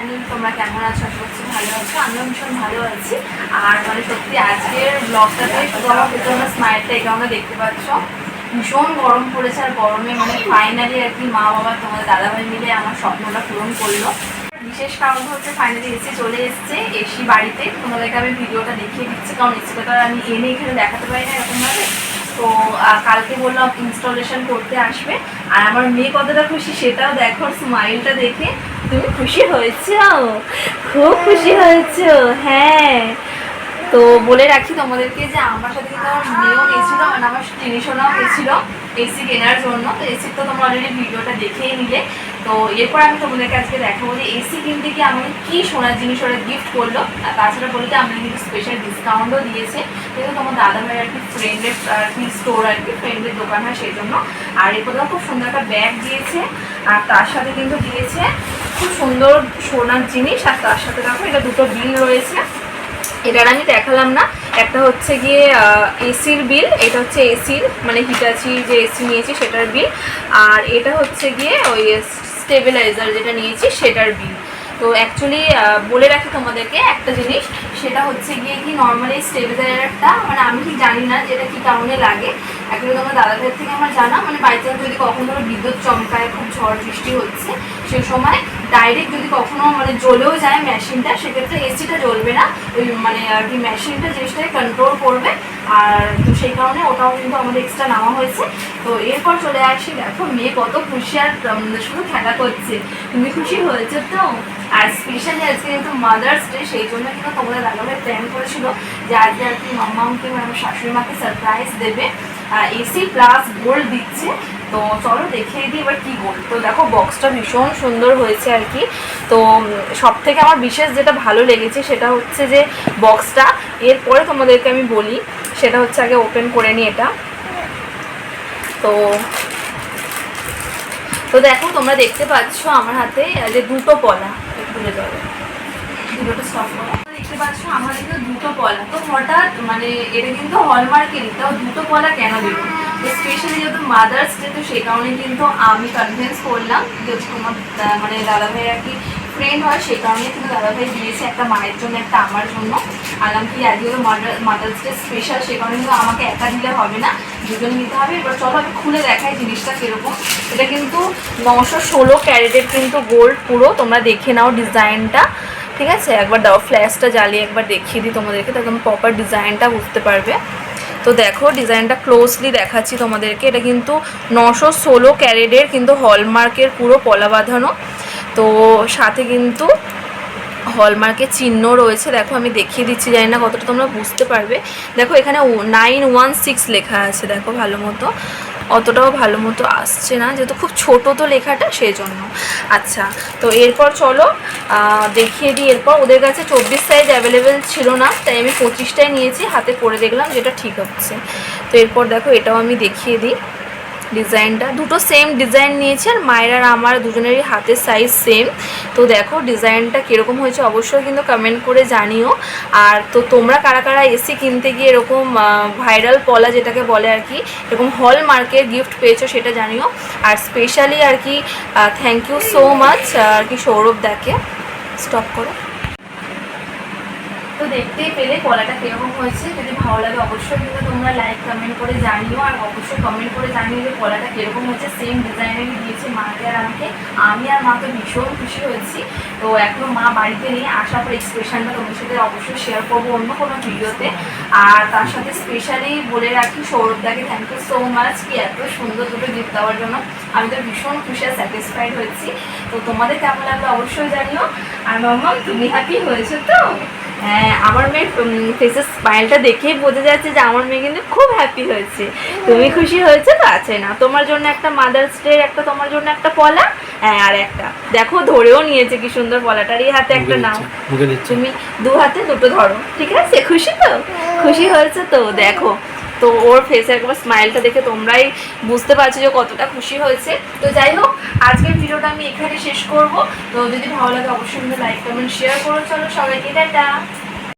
Channel তোমরা কেমন আছো, আশা করছি ভালো আছো, আমিও ভীষণ ভালো আছি। আর মানে সত্যি আজকের ব্লগটাতে শুধু আমার ভিতরে আমার স্মাইলটা এই কারণে দেখতে পাচ্ছ। ভীষণ গরম পড়েছে আর গরমে মানে ফাইনালি আর কি মা বাবা তোমাদের দাদাভাই মিলে আমার স্বপ্নটা পূরণ করল। বিশেষ কারণ হচ্ছে ফাইনালি এসি চলে এসছে এসি বাড়িতে। তোমাদেরকে আমি ভিডিওটা দেখিয়ে দিচ্ছি, কারণ এসিটা তো আমি এনে এখানে দেখাতে পারি না এরকমভাবে। তো কালকে বললাম ইনস্টলেশন করতে আসবে। আর আমার মেয়ে কতটা খুশি সেটাও দেখো স্মাইলটা দেখে তুমি খুশি হয়েছো? খুব খুশি হয়েছো হ্যাঁ। তো বলে রাখি তোমাদেরকে যে আমার সাথে কিন্তু আমার মেয়েও গেছিল মানে আমার টিনিশোনাও গেছিল এসি কেনার জন্য। তো এসির তো তোমরা অলরেডি ভিডিওটা দেখেই নিলে। তো এরপর আমি তোমাদেরকে আজকে দেখাবো যে এসি কিনতে গিয়ে আমাকে কী সোনার জিনিস ওরা গিফট করল। আর তাছাড়া বলতে আমাদের কিন্তু স্পেশাল ডিসকাউন্টও দিয়েছে। কিন্তু তোমার দাদা ভাইয়ের আর কি ফ্রেন্ডের আর কি স্টোর আর কি ফ্রেন্ডের দোকান হয় সেই জন্য। আর এরপর খুব সুন্দর একটা ব্যাগ দিয়েছে। আর তার সাথে কিন্তু দিয়েছে খুব সুন্দর সোনার জিনিস। আর তার সাথে দেখো এটা দুটো বিল রয়েছে। এটার আমি দেখালাম না। একটা হচ্ছে গিয়ে এসির বিল এটা হচ্ছে এসির মানে হিটাচি যে এসি নিয়েছি সেটার বিল আর এটা হচ্ছে গিয়ে ওই স্টেবিলাইজার যেটা নিয়েছি, সেটার বিল তো অ্যাকচুয়ালি বলে রাখি তোমাদেরকে একটা জিনিস, সেটা হচ্ছে গিয়ে কি নর্মালি স্টেবিলাইজারটা মানে আমি ঠিক জানি না যেটা কী কারণে লাগে অ্যাকচুয়ালি তোমার দাদাদের থেকে আমার জানা মানে বাই চান্স যদি কখনো ধরো বিদ্যুৎ চমকায়, খুব ঝড় বৃষ্টি হচ্ছে সেই সময় ডাইরেক্ট যদি কখনো মানে জ্বলেও যায় মেশিনটা সেক্ষেত্রে এসিটা জ্বলবে না। ওই মানে আর কি মেশিনটা জিনিসটাকে কন্ট্রোল করবে। আর তো সেই কারণে ওটাও কিন্তু আমাদের এক্সট্রা নেওয়া হয়েছে। তো এরপর চলে আসি, দেখো মেয়ে কত খুশি আর শুধু খেলা করছে। তুমি খুশি হয়েছে তো? আর স্পেশালি আজকে যেহেতু মাদার্স ডে সেই জন্য কিন্তু তোমাদের দাদাভাই প্ল্যান করেছিল যে আজকে আর কি মাম্মাকে মানে আমার শাশুড়ি মাকে সারপ্রাইজ দেবে। এসি প্লাস গোল্ড দিচ্ছে। তো চলো দেখিয়ে দিই এবার কী গোল্ড তো দেখো বক্সটা ভীষণ সুন্দর হয়েছে আর কি। তো সব থেকে আমার বিশেষ যেটা ভালো লেগেছে সেটা হচ্ছে যে বক্সটা এরপরে তোমাদেরকে আমি বলি, সেটা হচ্ছে আগে ওপেন করে নিই এটা। তো তো দেখো তোমরা দেখতে পাচ্ছ আমার হাতে যে দুটো পলা। দূরে যাবে দুটো স্টপ করা। দেখতে পাচ্ছ, আমার কিন্তু দুটো পলা। তো হঠাৎ মানে এটা কিন্তু হলমার্কের তাও দুটো পলা কেন দেব? স্পেশালি যেহেতু মাদার্স ডে তো সে কারণে কিন্তু আমি কনভিন্স করলাম। যে তোমার মানে দাদাভাই আর কি ফ্রেন্ড হয়, সেই কারণে কিন্তু দাদাভাই দিয়েছে একটা মায়ের জন্য, একটা আমার জন্য। আলাম কি আজকে মাদার্স ডে স্পেশাল সেই কারণে কিন্তু আমাকে একা দিলে হবে না, দুজন নিতে হবে। এবার চলো আমি খুলে দেখাই জিনিসটা কীরকম। এটা কিন্তু নশো ষোলো ক্যারেটের কিন্তু গোল্ড পুরো, তোমরা দেখে নাও ডিজাইনটা, ঠিক আছে? একবার দাও ফ্ল্যাশটা জ্বালিয়ে একবার দেখিয়ে দিই তোমাদেরকে তখন প্রপার ডিজাইনটা বুঝতে পারবে। তো দেখো, ডিজাইনটা ক্লোজলি দেখাচ্ছি তোমাদেরকে। এটা কিন্তু নশো ষোলো ক্যারেটের কিন্তু হলমার্কের পুরো পলা বাঁধানো। তো সাথে কিন্তু হলমার্কের চিহ্ন রয়েছে। দেখো, আমি দেখিয়ে দিচ্ছি, জানি না কতটা তোমরা বুঝতে পারবে। দেখো, এখানে নাইন ওয়ান সিক্স লেখা আছে, দেখো ভালো মতো। অতটাও ভালো মতো আসছে না, যেহেতু খুব ছোট তো লেখাটা সেই জন্য আচ্ছা তো এরপর চলো দেখিয়ে দিই। এরপর ওদের কাছে চব্বিশ সাইজ অ্যাভেলেবেল ছিল না, তাই আমি পঁচিশটাই নিয়েছি, হাতে পরে দেখলাম যেটা ঠিক হচ্ছে। তো এরপর দেখো, এটাও আমি দেখিয়ে দিই। ডিজাইনটা। দুটো সেম ডিজাইন নিয়েছে আর মায়ের আর আমার দুজনেরই হাতের সাইজ সেম তো দেখো ডিজাইনটা কীরকম হয়েছে অবশ্যই কিন্তু কমেন্ট করে জানিও। আর তো তোমরা কারা কারা এসি কিনতে গিয়ে এরকম ভাইরাল পলা যেটাকে বলে আর কি, এরকম হল মার্কের গিফট পেয়েছ সেটা জানিও। আর স্পেশালি আর কি থ্যাংক ইউ সো মাচ আর কি সৌরভ দাকে স্টপ করো। তো দেখতেই পেলে কলাটা কীরকম হয়েছে। যদি ভালো লাগে অবশ্যই কিন্তু তোমরা লাইক কমেন্ট করে জানিও। আর অবশ্যই কমেন্ট করে জানিও যে কলাটা কীরকম হয়েছে। সেম ডিজাইনেরই দিয়েছে মাকে আর আমাকে। আমি আর মা তো ভীষণ খুশি হয়েছি। তো এখনও মা বাড়িতে নেই। আসার পর এক্সপ্রেশনটা তোমার সাথে অবশ্যই শেয়ার করব অন্য কোনো ভিডিওতে আর তার সাথে স্পেশালি বলে রাখি, সৌরভদাকে থ্যাংক ইউ সো মাচ কি এত সুন্দর দুটো গিফট দেওয়ার জন্য। আমি তো ভীষণ খুশি আর স্যাটিসফাইড হয়েছি। তো তোমাদের কেমন লাগল অবশ্যই জানিও। আর মাম্মা তুমি হ্যাপি হয়েছো তো? হ্যাঁ আমার মেয়ের ফেসের স্মাইলটা দেখেই বোঝা যাচ্ছে যে আমার মেয়ে কিন্তু খুব হ্যাপি হয়েছে। তুমি খুশি হয়েছে তো আছে না। তোমার জন্য একটা মাদার্স ডে একটা তোমার জন্য একটা পলা হ্যাঁ আর একটা। দেখো ধরেও নিয়েছে কি সুন্দর পলাটার এই হাতে একটা নাও তুমি দু হাতে দুটো ধরো ঠিক আছে? খুশি তো? খুশি হয়েছে তো দেখো। তো ওর ফেসে একবার স্মাইলটা দেখে তোমরাই বুঝতে পারছ যে কতটা খুশি হয়েছে। তো যাই হোক, আজকের ভিডিওটা আমি এখানে শেষ করব। তো যদি ভালো লাগে অবশ্যই লাইক কমেন্ট শেয়ার করো। চলো সবাইকে, টাটা।